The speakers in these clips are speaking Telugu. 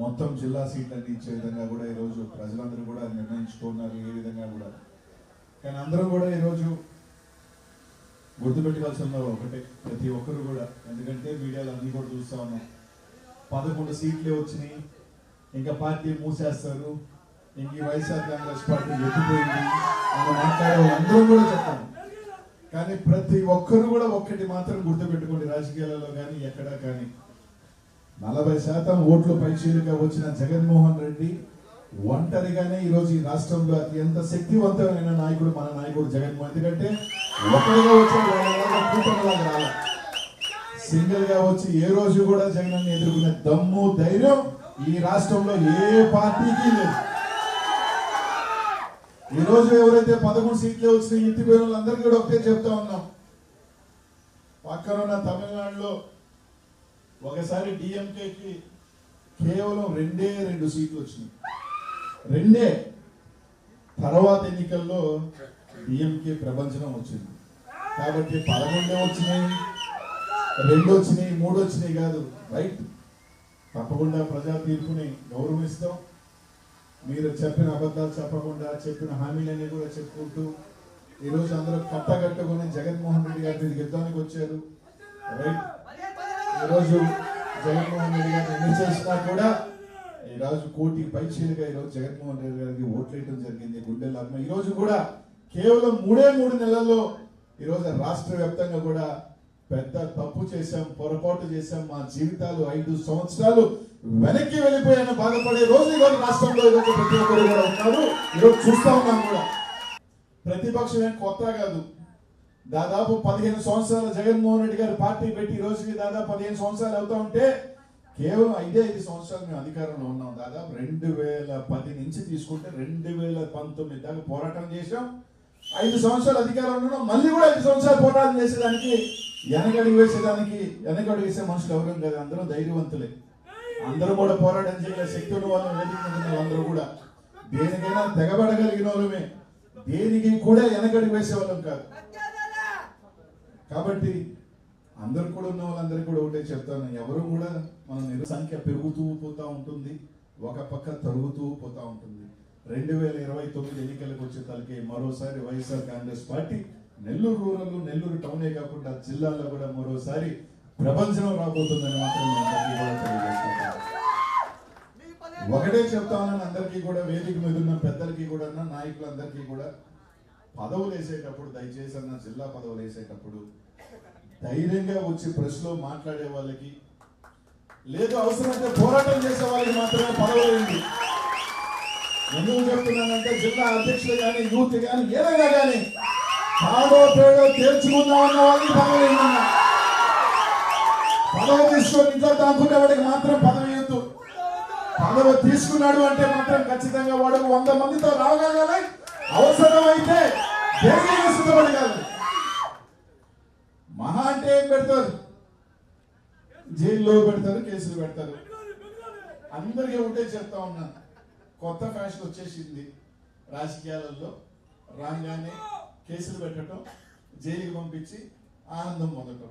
మొత్తం జిల్లా సీట్లన్నీ ఇచ్చే విధంగా కూడా ఈరోజు ప్రజలందరూ కూడా నిర్ణయించుకున్నారు ఏ విధంగా కూడా. కానీ అందరూ కూడా ఈరోజు గుర్తుపెట్టుకోవాల్సిన ఒకటే ప్రతి ఒక్కరు కూడా. ఎందుకంటే మీడియాలో అన్నీ కూడా చూస్తా ఉన్నాం. పదకొండు సీట్లే వచ్చినాయి. ఇంకా పార్టీ మూసేస్తారు. ఇంక ఈ వైఎస్ఆర్ కాంగ్రెస్ పార్టీ ఎత్తిపోయింది అని మాట్లాడే అందరూ కూడా చెప్తాను కానీ ప్రతి ఒక్కరు కూడా ఒక్కటి మాత్రం గుర్తుపెట్టుకోండి రాజకీయాలలో కానీ ఎక్కడా కానీ. నలభై శాతం ఓట్లు పైచీలుగా వచ్చిన జగన్మోహన్ రెడ్డి ఒంటరిగానే ఈరోజు ఈ రాష్ట్రంలో అత్యంత శక్తివంతమైన నాయకుడు మన నాయకుడు జగన్మోహన్ ఎందుకంటే ఒకరిగా వచ్చిన కూటమిలాగా రాలే. సింగిల్గా వచ్చి ఏ రోజు కూడా జగన్ ఎదుర్కొనే దమ్ము ధైర్యం ఈ రాష్ట్రంలో ఏ పార్టీకి లేదు. ఈ రోజు ఎవరైతే పదకొండు సీట్లు వచ్చిన ఇంటి పేరు వాళ్ళందరికీ కూడా ఒకటే చెప్తా ఉన్నాం. పక్కనున్న తమిళనాడులో ఒకసారి డిఎంకేకి కేవలం రెండే రెండు సీట్లు వచ్చినాయి. రెండే. తర్వాత ఎన్నికల్లో డిఎంకే ప్రపంచం వచ్చింది. కాబట్టి పదకొండే వచ్చినాయి రెండు వచ్చినాయి మూడు వచ్చినాయి కాదు. రైట్ తప్పకుండా ప్రజా తీర్పుని గౌరవిస్తాం. మీరు చెప్పిన అబద్ధాలు చెప్పకుండా చెప్పిన హామీలన్నీ కూడా చెప్పుకుంటూ ఈరోజు అందరూ కట్టగట్టుకుని జగన్మోహన్ రెడ్డి గారి మీదకి యుద్ధానికి వచ్చారు. రైట్ ఈరోజు జగన్మోహన్ రెడ్డి గారిని ఎన్ని చేసినా కూడా ఈ రోజు కోటి పైచీలుగా ఈరోజు జగన్మోహన్ రెడ్డి గారికి ఓట్లేయడం జరిగింది గుండెల అమ్మ ఈ రోజు కూడా కేవలం మూడే మూడు నెలల్లో ఈ రోజు రాష్ట్ర వ్యాప్తంగా కూడా పెద్ద తప్పు చేశాం పొరపాటు చేశాం. మా జీవితాలు ఐదు సంవత్సరాలు వెనక్కి వెళ్ళిపోయాను బాధపడే రోజు ఈరోజు రాష్ట్రంలో ఈరోజు ప్రతి ఒక్కరు కూడా ఉన్నారు. ఈరోజు చూస్తా ఉన్నాం కూడా. ప్రతిపక్షం ఏం కొత్త కాదు. దాదాపు పదిహేను సంవత్సరాల జగన్మోహన్ రెడ్డి గారు పార్టీ పెట్టి ఈ రోజుకి దాదాపు పదిహేను సంవత్సరాలు అవుతా ఉంటే కేవలం ఐదే ఐదు సంవత్సరాలు మేము అధికారంలో ఉన్నాం. దాదాపు రెండు వేల పది నుంచి తీసుకుంటే రెండు వేల పంతొమ్మిది దాకా పోరాటం చేసాం ఐదు సంవత్సరాలు అధికారంలో ఉన్నాం. మళ్ళీ కూడా ఐదు సంవత్సరాలు పోరాటం చేసేదానికి వెనకడుగు వేసేదానికి వెనకడుగు వేసే మనుషులు ఎవరు కాదు అందరూ ధైర్యవంతులే. అందరూ కూడా పోరాటం చేయగల శక్తి ఉన్న వాళ్ళు అందరూ కూడా. దేనికైనా తెగబడగలిగిన వాళ్ళమే. దేనికి కూడా వెనకడుగు వేసే వాళ్ళం కాదు. కాబట్టి అందరు కూడా ఉన్న వాళ్ళందరికీ కూడా ఒకటే చెప్తాను. ఎవరు కూడా మన నిరు సంఖ్య పెరుగుతూ పోతూ ఉంటుంది ఒక పక్క తరుగుతూ పోతూ ఉంటుంది. రెండు వేల ఇరవై తొమ్మిది ఎన్నికలకు వచ్చే తలకి మరోసారి Y S R Congress party Nellore rural Nellore టౌనే కాకుండా జిల్లాలో కూడా మరోసారి ప్రపంచం రాబోతుందని మాత్రం అందరికీ కూడా తెలియజేస్తున్నాను ఒకటే చెప్తానని అందరికీ కూడా వేదిక మీద ఉన్న పెద్దలకి కూడా నాయకులందరికీ కూడా పదవులు వేసేటప్పుడు దయచేసి అన్న జిల్లా పదవులు వేసేటప్పుడు ధైర్యంగా వచ్చి ప్రెస్లో మాట్లాడే వాళ్ళకి లేదు అవసరమైతే పోరాటం చేసే వాళ్ళకి మాత్రమే పదవులు ఎందుకు చెప్తున్నానంటే జిల్లా అధ్యక్షులు కానీ యూత్ కానీ ఏదైనా కానీ తాడో పేడో తేల్చుకుందామన్న వాళ్ళకి పదవులు పదవి తీసుకొని ఇంట్లో దాక్కునే వాడికి మాత్రం పదవి ఇవ్వద్దు పదవి తీసుకున్నాడు అంటే మాత్రం ఖచ్చితంగా వాడు వంద మందితో రాగలగాలి. అవసరమైతే దేనికి సిద్ధపడగలరు. మహా అంటే ఏం పెడతారు? జైల్లో పెడతారు కేసులు పెడతారు. అందరికీ ఒకటే చెప్తా ఉన్నా. కొత్త ఫ్యాషన్ వచ్చేసింది. రాజకీయాలలో రాగానే కేసులు పెట్టడం జైలుకి పంపించి ఆనందం పొందటం.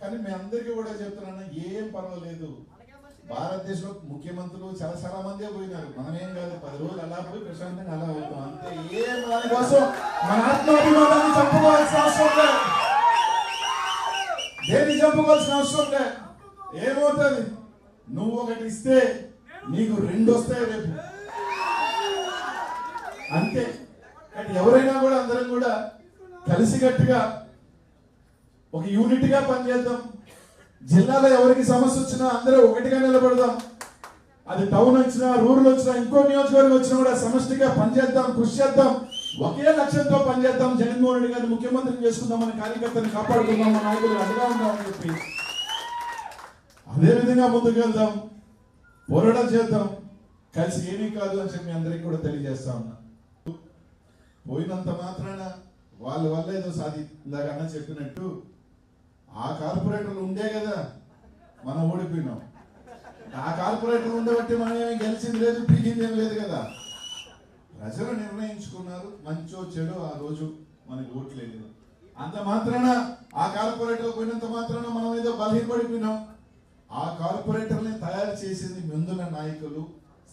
కానీ మీ అందరికీ కూడా చెప్తున్నాను ఏం పర్వాలేదు. భారతదేశంలో ముఖ్యమంత్రులు చాలా చాలా మందే పోయినారు. మనమేం కాదు పది రోజులు అలా పోయి ప్రశాంతంగా అలా అవుతాం అంతే ఏం దానికోసం మన ఆత్మాభిమానాన్ని చంపుకోవాల్సిన అవసరం లేదు దేన్ని చంపుకోవాల్సిన అవసరం లేదు ఏమవుతుంది? నువ్వు ఒకటి ఇస్తే నీకు రెండు వస్తాయి రేపు. అంతే. కానీ ఎవరైనా కూడా అందరం కూడా కలిసికట్టుగా ఒక యూనిట్గా పనిచేద్దాం. జిల్లాలో ఎవరికి సమస్య వచ్చినా అందరూ ఒకటిగా నిలబడదాం. అది టౌన్ వచ్చినా రూరల్ వచ్చినా ఇంకో నియోజకవర్గం వచ్చినా కూడా సమష్టిగా పనిచేద్దాం కృషి చేద్దాం. ఒకే లక్ష్యంతో పనిచేద్దాం. జగన్మోహన్ రెడ్డి గారిని ముఖ్యమంత్రిని చేసుకుందాం మన కార్యకర్తని కాపాడుకుందాం. మన నాయకులు అండగా ఉందామని చెప్పి. అదే విధంగా ముందుకు వెళ్దాం పోరాటం చేద్దాం. కలిసి ఏమీ కాదు అని చెప్పి అందరికీ కూడా తెలియజేస్తా ఉన్నా. పోయినంత మాత్రాన వాళ్ళ వల్ల ఏదో సాధి ఇందాక అన్న చెప్పినట్టు ఆ కార్పొరేటర్లు ఉండే కదా మనం ఓడిపోయినాం. ఆ కార్పొరేటర్లు ఉండబట్టి మనం ఏమి గెలిచింది లేదు పీకింది ఏం లేదు కదా. ప్రజలు నిర్ణయించుకున్నారు మంచో చెడు ఆ రోజు మనకి ఓట్లేదు అంత మాత్రాన ఆ కార్పొరేటర్ పోయినంత మాత్రాన మనం ఏదో బలహీనపడిపోయినాం. ఆ కార్పొరేటర్ని తయారు చేసింది ముందున్న నాయకులు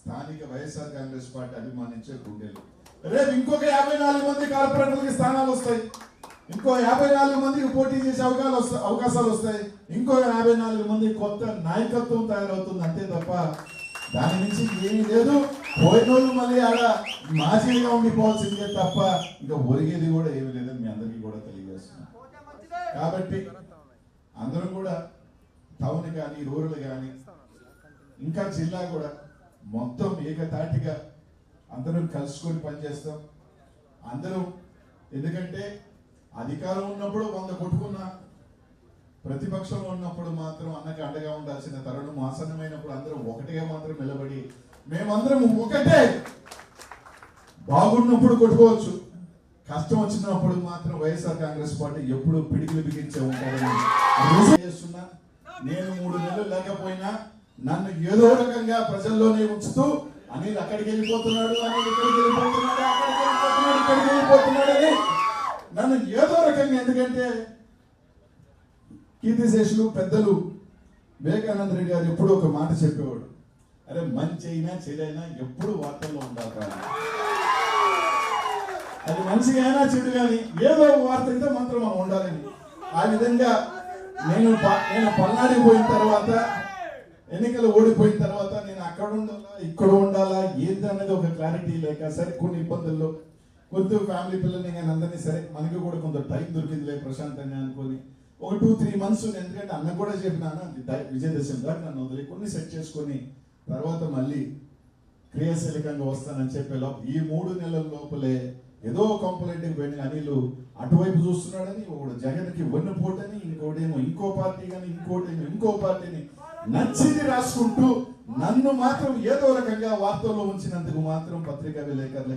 స్థానిక వైఎస్ఆర్ కాంగ్రెస్ పార్టీ అభిమానించే గుండెలు. రేపు ఇంకొక యాభై నాలుగు మంది కార్పొరేటర్లకి స్థానాలు వస్తాయి. ఇంకో యాభై నాలుగు మందికి పోటీ చేసే అవకాశాలు వస్తాయి అవకాశాలు వస్తాయి. ఇంకో యాభై నాలుగు మంది కొత్త నాయకత్వం తయారవుతుంది అంతే తప్ప దాని నుంచి ఏమీ లేదు. పోయినోళ్ళు మళ్ళీ ఆడ మాజీగా ఉండిపోవాల్సిందే తప్ప ఇంకా ఒరిగేది కూడా ఏమీ లేదని మీ అందరికీ కూడా తెలియజేస్తున్నాను. కాబట్టి అందరం కూడా టౌన్ కానీ రూరల్ కానీ ఇంకా జిల్లా కూడా మొత్తం ఏకతాటిగా అందరం కలుసుకొని పనిచేస్తాం. అందరం ఎందుకంటే అధికారం ఉన్నప్పుడు వంద కొట్టుకున్నా ప్రతిపక్షంలో ఉన్నప్పుడు మాత్రం అన్నకి అండగా ఉండాల్సిన తరుణం ఆసన్నమైనప్పుడు అందరం ఒకటిగా మాత్రం నిలబడి మేమందరం ఒకటే. బాగున్నప్పుడు కొట్టుకోవచ్చు. కష్టం వచ్చినప్పుడు మాత్రం వైఎస్ఆర్ కాంగ్రెస్ పార్టీ ఎప్పుడు పిడికిలు బిగించే ఉంటారని చేస్తున్నా. నేను మూడు నెలలు లేకపోయినా నన్ను ఏదో రకంగా ప్రజల్లోనే ఉంచుతూ అనిల్ అక్కడికి వెళ్ళిపోతున్నాడు అనిల్ ఇక్కడికి వెళ్ళిపోతున్నాడు అక్కడికి వెళ్ళిపోతున్నాడు ఇక్కడికి వెళ్ళిపోతున్నాడు అని నన్ను ఏదో రకంగా ఎందుకంటే కీర్తిశేషులు పెద్దలు వివేకానంద రెడ్డి గారు ఎప్పుడు ఒక మాట చెప్పేవాడు. అరే మంచి అయినా చెడైనా ఎప్పుడు వార్తల్లో ఉండాలి అది మంచిగా అయినా చెడు కానీ ఏదో ఒక వార్త అయితే మాత్రం మనం ఉండాలని. ఆ విధంగా నేను నేను పల్నాడికి పోయిన తర్వాత ఎన్నికలు ఓడిపోయిన తర్వాత నేను అక్కడ ఉండాలా ఇక్కడ ఉండాలా ఏంటి అనేది ఒక క్లారిటీ లేక సరే కొన్ని ఇబ్బందుల్లో కొద్ది ఫ్యామిలీ పిల్లల్ని కానీ అందరినీ సరే మనకి కూడా కొంత టైం దొరికిందిలే ప్రశాంతంగా అనుకొని. ఒక టూ త్రీ మంత్స్ ఎందుకంటే అన్న కూడా చెప్పినాను విజయదశమి దాకా నన్ను వదిలి కొన్ని సెట్ చేసుకొని తర్వాత మళ్ళీ క్రియాశీలకంగా వస్తానని చెప్పే లోపల ఈ మూడు నెలల లోపలే ఏదో కంప్లైంట్కి పోయిన అనిలు అటువైపు చూస్తున్నాడని ఒకడు జగన్కి వెన్నుపోటని ఇంకోటేమో ఇంకో పార్టీ కానీ ఇంకోటేమో ఇంకో పార్టీని నచ్చింది రాసుకుంటూ నన్ను మాత్రం ఏదో రకంగా వార్తల్లో ఉంచినందుకు మాత్రం పత్రికా విలేకరులు